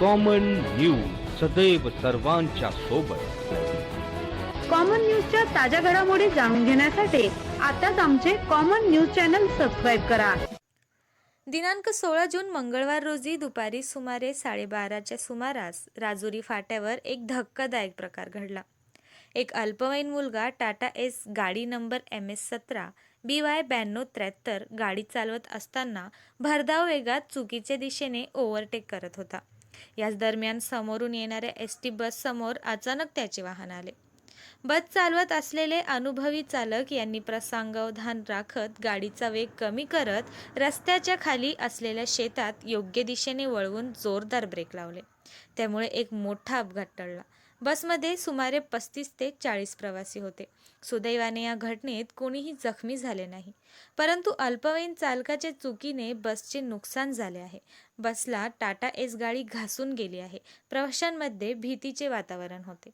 Common news सदैव सर्वांच्या सोबत. कॉमन न्यूजच्या ताज्या घडामोडी जाणून घेण्यासाठी आताच आमचे कॉमन न्यूज चॅनल सबस्क्राईब करा. दिनांक सोळा जून मंगळवार रोजी दुपारी सुमारे साडेबाराच्या सुमारास राजुरी फाट्यावर एक धक्कादायक प्रकार घडला. एक अल्पवयीन मुलगा टाटा एस गाडी नंबर एम एस सतरा बी वाय ब्याण्णव त्र्याहत्तर गाडी चालवत असताना भरधाव वेगात चुकीच्या दिशेने ओव्हरटेक करत होता. याच दरम्यान समोरून येणाऱ्या एस टी बससमोर अचानक त्याचे वाहन आले. बस चालवत असलेले अनुभवी चालक यांनी प्रसंगावधान राखत गाडीचा वेग कमी करत रस्त्याच्या खाली असलेल्या शेतात योग्य दिशेने वळवून जोरदार ब्रेक लावले. त्यामुळे एक मोठा अपघात टळला. बसमध्ये सुमारे पस्तीस ते चाळीस प्रवासी होते. सुदैवाने या घटनेत कोणीही जखमी झाले नाही. परंतु अल्पवयीन चालकाच्या चुकीने बसचे नुकसान झाले आहे. बसला टाटा एस गाडी घासून गेली आहे. प्रवाशांमध्ये भीतीचे वातावरण होते.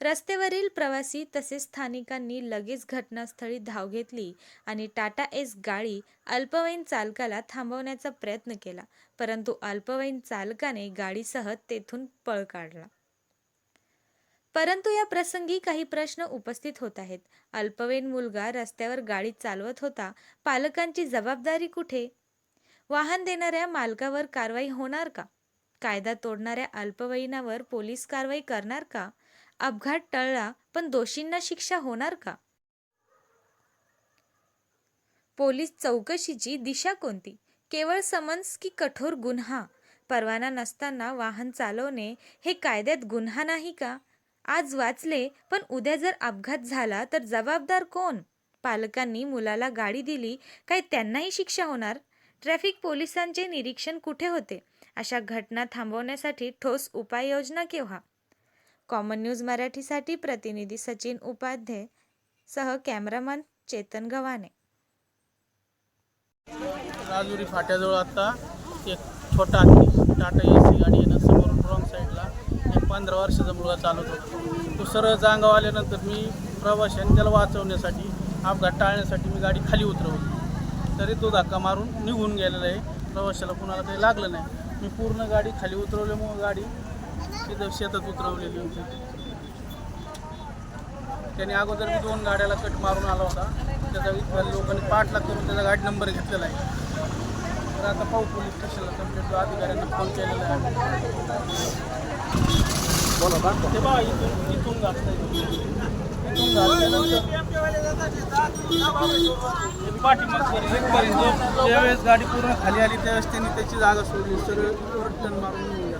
रस्त्यावरील प्रवासी तसेच स्थानिकांनी लगेच घटनास्थळी धाव घेतली आणि टाटा एस गाडी अल्पवयीन चालकाला थांबवण्याचा प्रयत्न केला. परंतु अल्पवयीन चालकाने गाडीसह तेथून पळ काढला. परंतु या प्रसंगी काही प्रश्न उपस्थित होत आहेत. अल्पवयीन मुलगा रस्त्यावर गाडी चालवत होता. पालकांची जबाबदारी कुठे? वाहन देणाऱ्या मालकावर कारवाई होणार का? कायदा तोडणाऱ्या अल्पवयीनावर पोलीस कारवाई करणार का? अपघात टळला पण दोषींना शिक्षा होणार का? पोलीस चौकशीची दिशा कोणती? केवळ समन्स की कठोर गुन्हा? परवाना नसताना वाहन चालवणे हे कायद्यात गुन्हा नाही का? आज वाचले पण उद्या जर अपघात झाला तर जबाबदार कोण? पालकांनी मुलाला गाडी दिली काय त्यांनाही शिक्षा होणार? ट्रॅफिक पोलिसांचे निरीक्षण कुठे होते? अशा घटना थांबवण्यासाठी ठोस उपाययोजना केव्हा? कॉमन न्यूज मराठीसाठी प्रतिनिधी सचिन उपाध्याय सह कॅमेरामन चेतन गव्हाणे. राजुरी फाट्याजवळ आता एक छोटा टाटा ए सी गाडी येणं समोरून पंधरा वर्षाचा मुलगा चालत होता. तो सरळ जांगाव आल्यानंतर मी प्रवाशांनी त्याला वाचवण्यासाठी अपघात टाळण्यासाठी मी गाडी खाली उतरवली. तरी तो धक्का मारून निघून गेलेला आहे. प्रवाशाला कुणाला काही लागलं नाही. मी पूर्ण गाडी खाली उतरवल्यामुळं गाडी तिथं शेतात उतरवलेली होती. त्याने अगोदर मी दोन गाड्याला कट मारून आला होता. त्याचा इथल्या लोकांनी पाठलाग करून त्याचा गाडी नंबर घेतलेला आहे. तर आता पाहू पोलीस स्टेशनला कंप्लेंट अधिकाऱ्यांना फोन केलेला आहे. ते बघा इथून इथून घातलंय. इथून घातल्यानंतर पाठीमागचं इथपर्यंत ज्यावेळेस गाडी पूर्ण खाली आली त्यावेळेस त्यांनी त्याची जागा सोडली. टर्न मारून